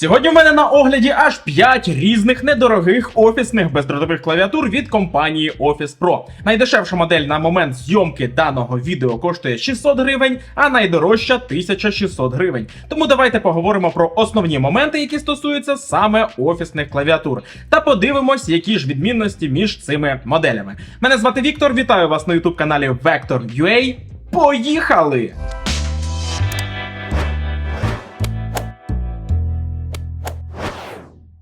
Сьогодні в мене на огляді аж 5 різних недорогих офісних бездротових клавіатур від компанії Office Pro. Найдешевша модель на момент зйомки даного відео коштує 600 гривень, а найдорожча 1600 гривень. Тому давайте поговоримо про основні моменти, які стосуються саме офісних клавіатур, та подивимось, які ж відмінності між цими моделями. Мене звати Віктор, вітаю вас на youtube каналі Vector.ua. Поїхали!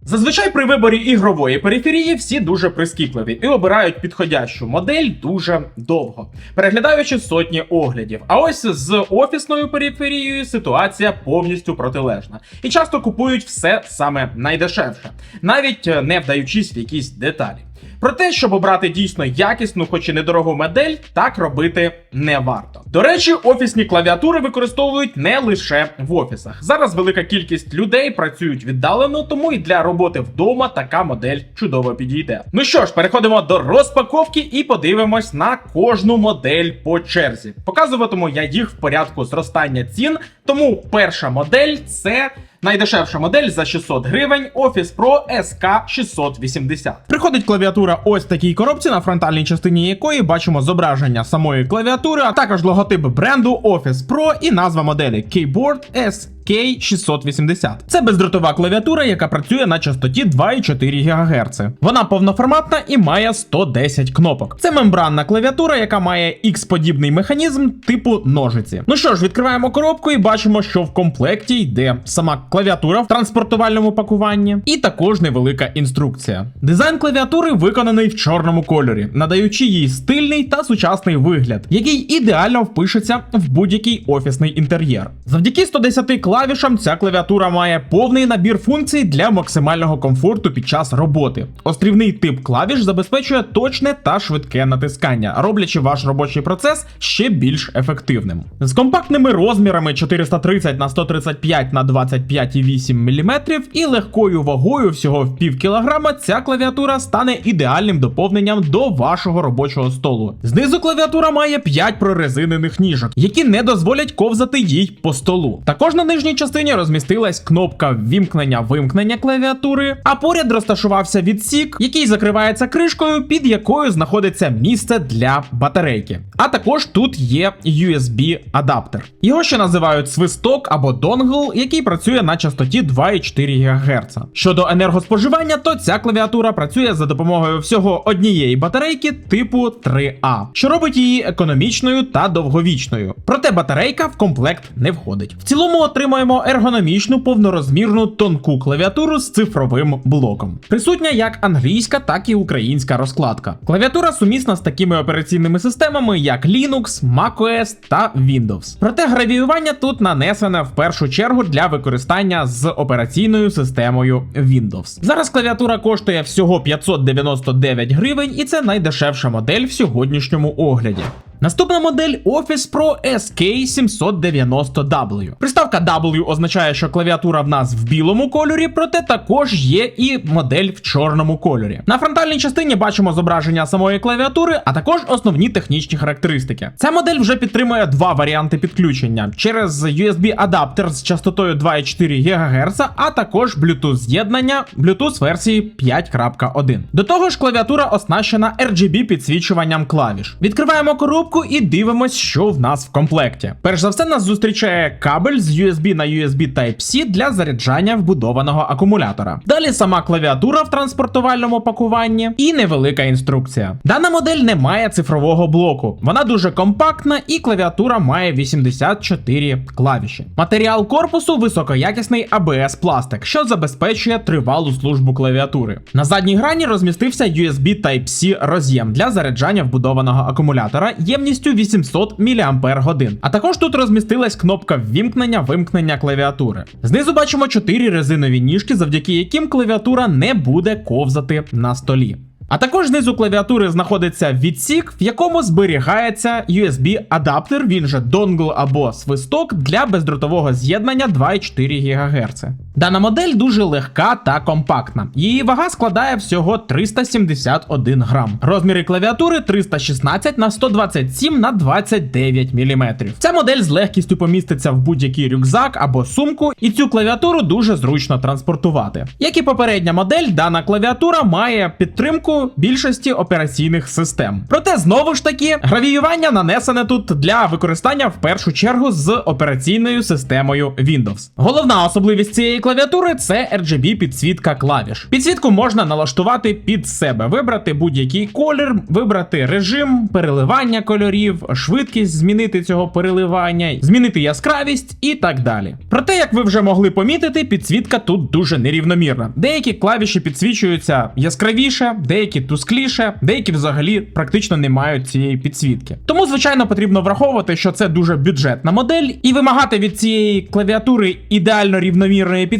Зазвичай при виборі ігрової периферії всі дуже прискіпливі і обирають підходящу модель дуже довго, переглядаючи сотні оглядів. А ось з офісною периферією ситуація повністю протилежна. І часто купують все саме найдешевше, навіть не вдаючись в якісь деталі. Про те, щоб обрати дійсно якісну, хоч і недорогу модель, так робити не варто. До речі, офісні клавіатури використовують не лише в офісах. Зараз велика кількість людей працюють віддалено, тому і для роботи вдома така модель чудово підійде. Ну що ж, переходимо до розпаковки і подивимось на кожну модель по черзі. Показуватиму я їх в порядку зростання цін, тому перша модель це. Найдешевша модель за 600 гривень Office Pro SK 680. Приходить клавіатура ось такій коробці, на фронтальній частині якої бачимо зображення самої клавіатури, а також логотип бренду Office Pro і назва моделі Keyboard SK680. Це бездротова клавіатура, яка працює на частоті 2,4 ГГц. Вона повноформатна і має 110 кнопок. Це мембранна клавіатура, яка має X-подібний механізм типу ножиці. Ну що ж, відкриваємо коробку і бачимо, що в комплекті йде сама клавіатура в транспортувальному пакуванні, і також невелика інструкція. Дизайн клавіатури виконаний в чорному кольорі, надаючи їй стильний та сучасний вигляд, який ідеально впишеться в будь-який офісний інтер'єр. Завдяки 110 клавішам ця клавіатура має повний набір функцій для максимального комфорту під час роботи. Острівний тип клавіш забезпечує точне та швидке натискання, роблячи ваш робочий процес ще більш ефективним. З компактними розмірами 430 на 135 на 25,8 мм і легкою вагою всього в пів кілограма ця клавіатура стане ідеальним доповненням до вашого робочого столу. Знизу клавіатура має 5 прорезинених ніжок, які не дозволять ковзати їй по столу. Також на нижній частині розмістилась кнопка ввімкнення-вимкнення клавіатури, а поряд розташувався відсік, який закривається кришкою, під якою знаходиться місце для батарейки. А також тут є USB-адаптер. Його ще називають свисток або донгл, який працює на частоті 2,4 ГГц. Щодо енергоспоживання, то ця клавіатура працює за допомогою всього однієї батарейки типу 3А, що робить її економічною та довговічною. Проте батарейка в комплект не входить. В цілому отримаємо ергономічну повнорозмірну тонку клавіатуру з цифровим блоком. Присутня як англійська, так і українська розкладка. Клавіатура сумісна з такими операційними системами, як Linux, macOS та Windows. Проте гравіювання тут нанесене в першу чергу для використання з операційною системою Windows. Зараз клавіатура коштує всього 599 гривень, і це найдешевша модель в сьогоднішньому огляді. Наступна модель Office Pro SK790W. Приставка W означає, що клавіатура в нас в білому кольорі, проте також є і модель в чорному кольорі. На фронтальній частині бачимо зображення самої клавіатури, а також основні технічні характеристики. Ця модель вже підтримує два варіанти підключення через USB-адаптер з частотою 2,4 ГГц, а також Bluetooth з'єднання Bluetooth версії 5.1. До того ж, клавіатура оснащена RGB підсвічуванням клавіш. Відкриваємо коробку і дивимось, що в нас в комплекті. Перш за все, нас зустрічає кабель з USB на USB Type-C для заряджання вбудованого акумулятора. Далі сама клавіатура в транспортувальному пакуванні і невелика інструкція. Дана модель не має цифрового блоку. Вона дуже компактна і клавіатура має 84 клавіші. Матеріал корпусу високоякісний ABS пластик, що забезпечує тривалу службу клавіатури. На задній грані розмістився USB Type-C роз'єм для заряджання вбудованого акумулятора ємністю 800 мАч. А також тут розмістилась кнопка ввімкнення-вимкнення клавіатури. Знизу бачимо 4 резинові ніжки, завдяки яким клавіатура не буде ковзати на столі. А також знизу клавіатури знаходиться відсік, в якому зберігається USB-адаптер, він же донгл або свисток для бездротового з'єднання 2,4 ГГц. Дана модель дуже легка та компактна. Її вага складає всього 371 грам. Розміри клавіатури 316 на 127 на 29 мм. Ця модель з легкістю поміститься в будь-який рюкзак або сумку, і цю клавіатуру дуже зручно транспортувати. Як і попередня модель, дана клавіатура має підтримку більшості операційних систем. Проте знову ж таки, гравіювання нанесене тут для використання в першу чергу з операційною системою Windows. Головна особливість цієї клавіатури це RGB підсвітка клавіш. Підсвітку можна налаштувати під себе, вибрати будь-який колір, вибрати режим, переливання кольорів, швидкість змінити цього переливання, змінити яскравість і так далі. Проте, як ви вже могли помітити, підсвітка тут дуже нерівномірна. Деякі клавіші підсвічуються яскравіше, деякі тускліше, деякі взагалі практично не мають цієї підсвітки. Тому, звичайно, потрібно враховувати, що це дуже бюджетна модель, і вимагати від цієї клавіатури ідеально рівномірної підсвітки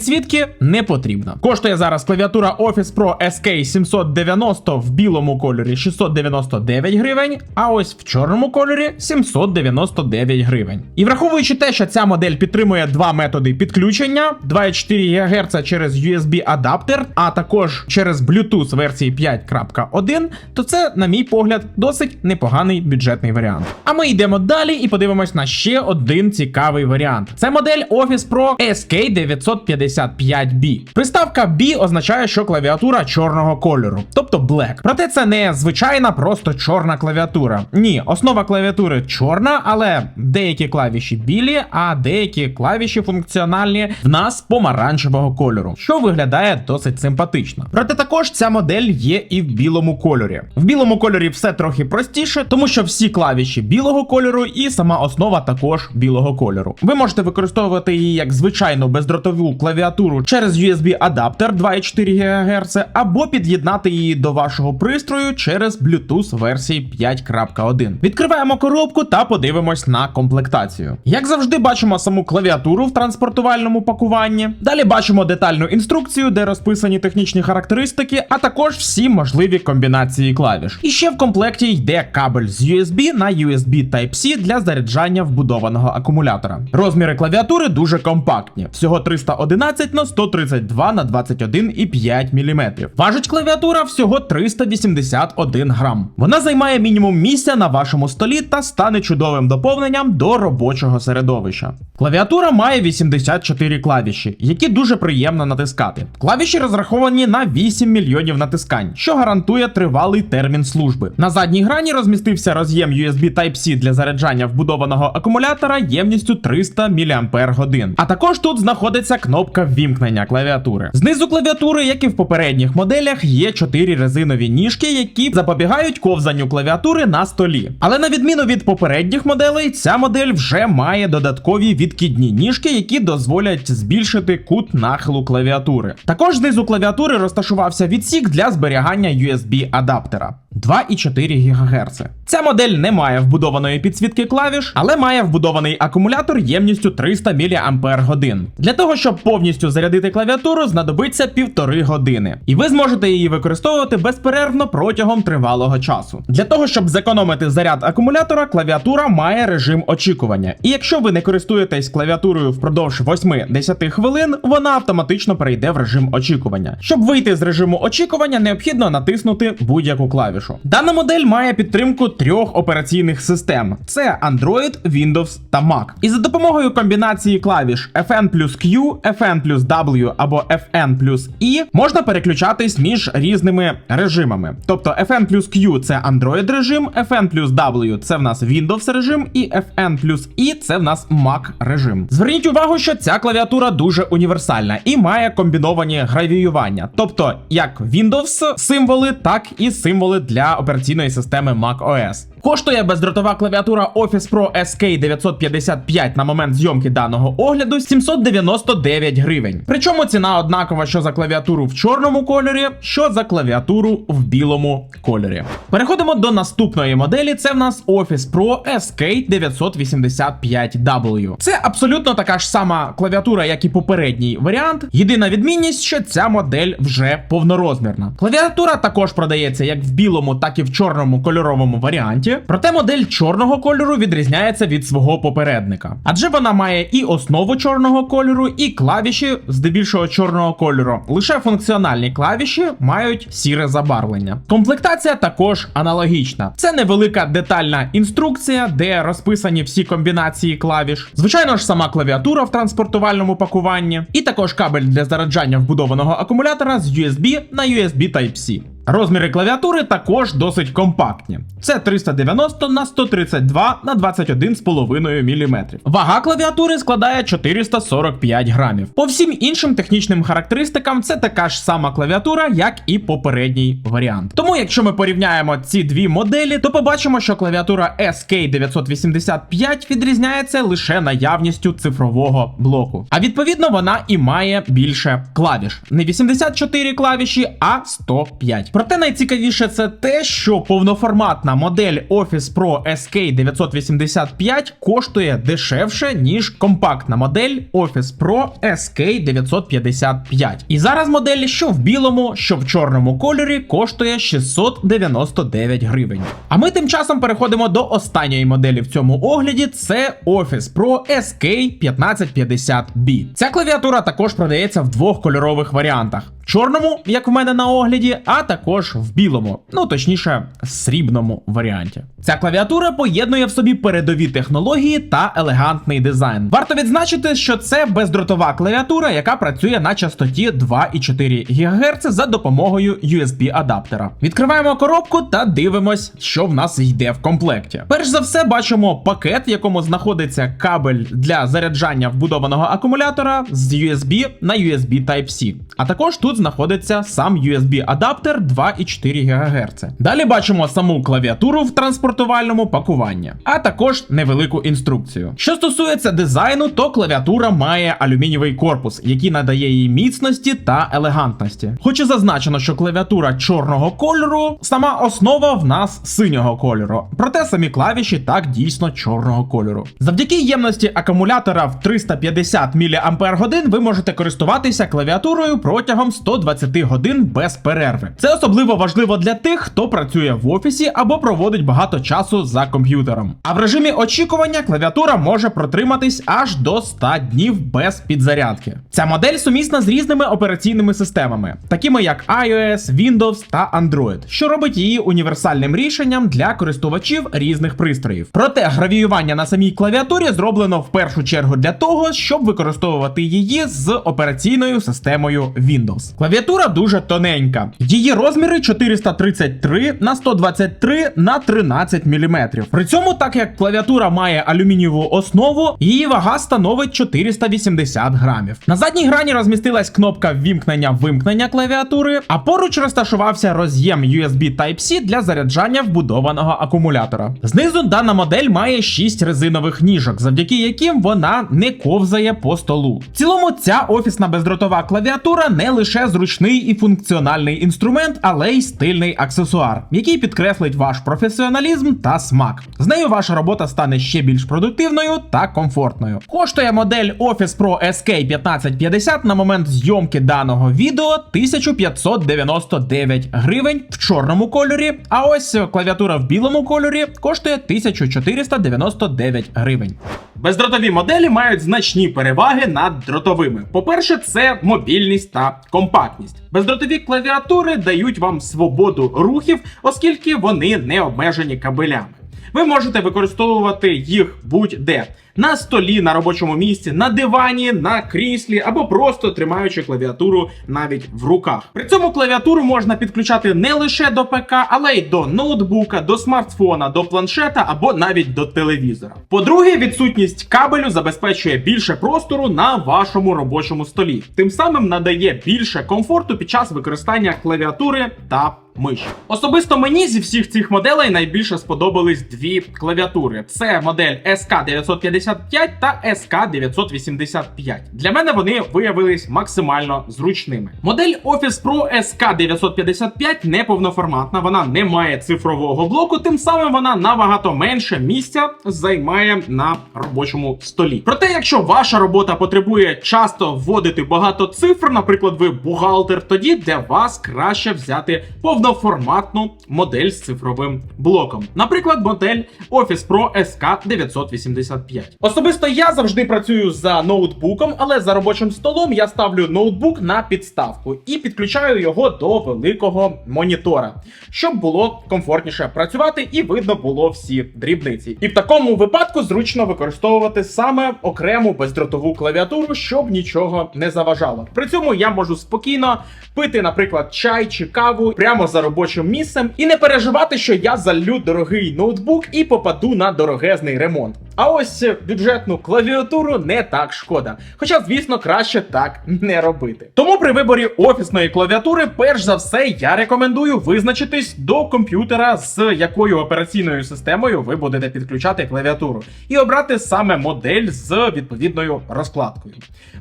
не потрібно. Коштує зараз клавіатура Office Pro SK 790 в білому кольорі 699 гривень, а ось в чорному кольорі 799 гривень. І враховуючи те, що ця модель підтримує два методи підключення: 2,4 ГГц через USB-адаптер, а також через Bluetooth версії 5.1, то це, на мій погляд, досить непоганий бюджетний варіант. А ми йдемо далі і подивимось на ще один цікавий варіант. Це модель Office Pro SK955B. Приставка B означає, що клавіатура чорного кольору, тобто Black. Проте це не звичайна, просто чорна клавіатура. Ні, основа клавіатури чорна, але деякі клавіші білі, а деякі клавіші функціональні в нас помаранчевого кольору, що виглядає досить симпатично. Проте також ця модель є і в білому кольорі. В білому кольорі все трохи простіше, тому що всі клавіші білого кольору і сама основа також білого кольору. Ви можете використовувати її як звичайну бездротову клавіатуру через USB-адаптер 2,4 ГГц, або під'єднати її до вашого пристрою через Bluetooth версії 5.1. Відкриваємо коробку та подивимось на комплектацію. Як завжди, бачимо саму клавіатуру в транспортувальному пакуванні. Далі бачимо детальну інструкцію, де розписані технічні характеристики, а також всі можливі комбінації клавіш. І ще в комплекті йде кабель з USB на USB Type-C для заряджання вбудованого акумулятора. Розміри клавіатури дуже компактні, всього 311 на 132 на 21,5 мм. Важить клавіатура всього 381 грам. Вона займає мінімум місця на вашому столі та стане чудовим доповненням до робочого середовища. Клавіатура має 84 клавіші, які дуже приємно натискати. Клавіші розраховані на 8 мільйонів натискань, що гарантує тривалий термін служби. На задній грані розмістився роз'єм USB Type-C для заряджання вбудованого акумулятора ємністю 300 мАч. А також тут знаходиться кнопка ввімкнення клавіатури. Знизу клавіатури, як і в попередніх моделях, є 4 резинові ніжки, які запобігають ковзанню клавіатури на столі. Але на відміну від попередніх моделей, ця модель вже має додаткові відкидні ніжки, які дозволять збільшити кут нахилу клавіатури. Також знизу клавіатури розташувався відсік для зберігання USB-адаптера. 2,4 ГГц. Ця модель не має вбудованої підсвітки клавіш, але має вбудований акумулятор ємністю 300 мАч. Для того, щоб повністю зарядити клавіатуру, знадобиться півтори години, і ви зможете її використовувати безперервно протягом тривалого часу. Для того, щоб зекономити заряд акумулятора, клавіатура має режим очікування. І якщо ви не користуєтесь клавіатурою впродовж 8-10 хвилин, вона автоматично перейде в режим очікування. Щоб вийти з режиму очікування, необхідно натиснути будь-яку клавішу. Дана модель має підтримку трьох операційних систем: це Android, Windows та Mac. І за допомогою комбінації клавіш FN плюс Q, FN плюс W або FN плюс E можна переключатись між різними режимами. Тобто FN плюс Q це Android режим, FN плюс W це в нас Windows режим, і FN плюс E це в нас Mac режим. Зверніть увагу, що ця клавіатура дуже універсальна і має комбіновані гравіювання, тобто як Windows символи, так і символи для операційної системи Mac OS. Коштує бездротова клавіатура Office Pro SK 955 на момент зйомки даного огляду 799 гривень. Причому ціна однакова, що за клавіатуру в чорному кольорі, що за клавіатуру в білому кольорі. Переходимо до наступної моделі. Це в нас Office Pro SK 985W. Це абсолютно така ж сама клавіатура, як і попередній варіант. Єдина відмінність, що ця модель вже повнорозмірна. Клавіатура також продається як в білому, так і в чорному кольоровому варіанті. Проте модель чорного кольору відрізняється від свого попередника, адже вона має і основу чорного кольору, і клавіші здебільшого чорного кольору. Лише функціональні клавіші мають сіре забарвлення. Комплектація також аналогічна. Це невелика детальна інструкція, де розписані всі комбінації клавіш. Звичайно ж, сама клавіатура в транспортувальному пакуванні, і також кабель для заряджання вбудованого акумулятора з USB на USB Type-C. Розміри клавіатури також досить компактні. Це 390 на 132 на 21,5 мм. Вага клавіатури складає 445 грамів. По всім іншим технічним характеристикам це така ж сама клавіатура, як і попередній варіант. Тому, якщо ми порівняємо ці дві моделі, то побачимо, що клавіатура SK985 відрізняється лише наявністю цифрового блоку. А відповідно вона і має більше клавіш. Не 84 клавіші, а 105. Проте найцікавіше це те, що повноформатна модель Office Pro SK985 коштує дешевше, ніж компактна модель Office Pro SK955. І зараз модель, що в білому, що в чорному кольорі, коштує 699 гривень. А ми тим часом переходимо до останньої моделі в цьому огляді: це Office Pro SK1550B. Ця клавіатура також продається в двох кольорових варіантах чорному, як в мене на огляді, а також в білому, ну точніше, срібному варіанті. Ця клавіатура поєднує в собі передові технології та елегантний дизайн. Варто відзначити, що це бездротова клавіатура, яка працює на частоті 2,4 ГГц за допомогою USB-адаптера. Відкриваємо коробку та дивимось, що в нас йде в комплекті. Перш за все, бачимо пакет, в якому знаходиться кабель для заряджання вбудованого акумулятора з USB на USB Type-C. А також тут знаходиться сам USB-адаптер 2,4 ГГц. Далі бачимо саму клавіатуру в транспортувальному пакуванні, а також невелику інструкцію. Що стосується дизайну, то клавіатура має алюмінієвий корпус, який надає їй міцності та елегантності. Хоч і зазначено, що клавіатура чорного кольору, сама основа в нас синього кольору. Проте самі клавіші так дійсно чорного кольору. Завдяки ємності акумулятора в 350 мАч ви можете користуватися клавіатурою протягом 120 годин без перерви. Це особливо важливо для тих, хто працює в офісі або проводить багато часу за комп'ютером. А в режимі очікування клавіатура може протриматись аж до 100 днів без підзарядки. Ця модель сумісна з різними операційними системами, такими як iOS, Windows та Android, що робить її універсальним рішенням для користувачів різних пристроїв. Проте гравіювання на самій клавіатурі зроблено в першу чергу для того, щоб використовувати її з операційною системою Windows. Клавіатура дуже тоненька. Її розміри 433 на 123 на 13 мм. При цьому, так як клавіатура має алюмінієву основу, її вага становить 480 грамів. На задній грані розмістилась кнопка ввімкнення-вимкнення клавіатури, а поруч розташувався роз'єм USB Type-C для заряджання вбудованого акумулятора. Знизу дана модель має 6 резинових ніжок, завдяки яким вона не ковзає по столу. В цілому, ця офісна бездротова клавіатура не лише зручний і функціональний інструмент, але й стильний аксесуар, який підкреслить ваш професіоналізм та смак. З нею ваша робота стане ще більш продуктивною та комфортною. Коштує модель Office Pro SK1550 на момент зйомки даного відео 1599 гривень в чорному кольорі. А ось клавіатура в білому кольорі коштує 1499 гривень. Бездротові моделі мають значні переваги над дротовими. По-перше, це мобільність та компактність. Бездротові клавіатури дають вам свободу рухів, оскільки вони не обмежені кабелями. Ви можете використовувати їх будь-де. На столі, на робочому місці, на дивані, на кріслі або просто тримаючи клавіатуру навіть в руках. При цьому клавіатуру можна підключати не лише до ПК, але й до ноутбука, до смартфона, до планшета або навіть до телевізора. По-друге, відсутність кабелю забезпечує більше простору на вашому робочому столі, тим самим надає більше комфорту під час використання клавіатури та миші. Особисто мені зі всіх цих моделей найбільше сподобались дві клавіатури: це модель SK955 та SK985. Для мене вони виявились максимально зручними. Модель Office Pro SK955 не повноформатна, вона не має цифрового блоку, тим самим вона набагато менше місця займає на робочому столі. Проте, якщо ваша робота потребує часто вводити багато цифр, наприклад, ви бухгалтер, тоді для вас краще взяти повноформатну модель з цифровим блоком. Наприклад, модель Office Pro SK985. Особисто я завжди працюю за ноутбуком, але за робочим столом я ставлю ноутбук на підставку і підключаю його до великого монітора, щоб було комфортніше працювати і видно було всі дрібниці. І в такому випадку зручно використовувати саме окрему бездротову клавіатуру, щоб нічого не заважало. При цьому я можу спокійно пити, наприклад, чай чи каву прямо за робочим місцем і не переживати, що я залю дорогий ноутбук і попаду на дорогезний ремонт. А ось бюджетну клавіатуру не так шкода. Хоча, звісно, краще так не робити. Тому при виборі офісної клавіатури, перш за все, я рекомендую визначитись до комп'ютера, з якою операційною системою ви будете підключати клавіатуру, і обрати саме модель з відповідною розкладкою.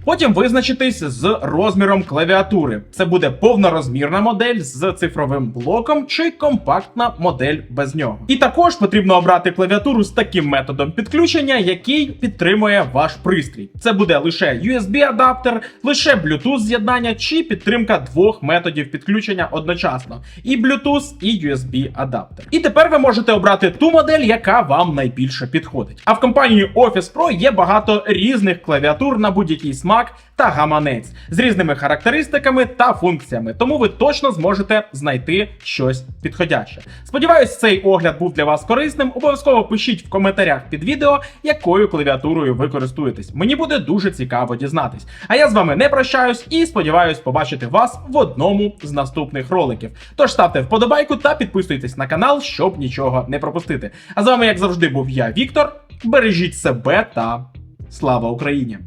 Потім визначитись з розміром клавіатури. Це буде повнорозмірна модель з цифровим блоком чи компактна модель без нього. І також потрібно обрати клавіатуру з таким методом підключення, який підтримує ваш пристрій. Це буде лише USB-адаптер, лише Bluetooth з'єднання чи підтримка двох методів підключення одночасно: і Bluetooth, і USB-адаптер. І тепер ви можете обрати ту модель, яка вам найбільше підходить. А в компанії Office Pro є багато різних клавіатур на будь-який смак та гаманець з різними характеристиками та функціями, тому ви точно зможете знайти щось підходяще. Сподіваюсь, цей огляд був для вас корисним. Обов'язково пишіть в коментарях під відео, якою клавіатурою ви користуєтесь. Мені буде дуже цікаво дізнатись. А я з вами не прощаюсь і сподіваюсь побачити вас в одному з наступних роликів. Тож ставте вподобайку та підписуйтесь на канал, щоб нічого не пропустити. А з вами, як завжди, був я, Віктор. Бережіть себе та слава Україні!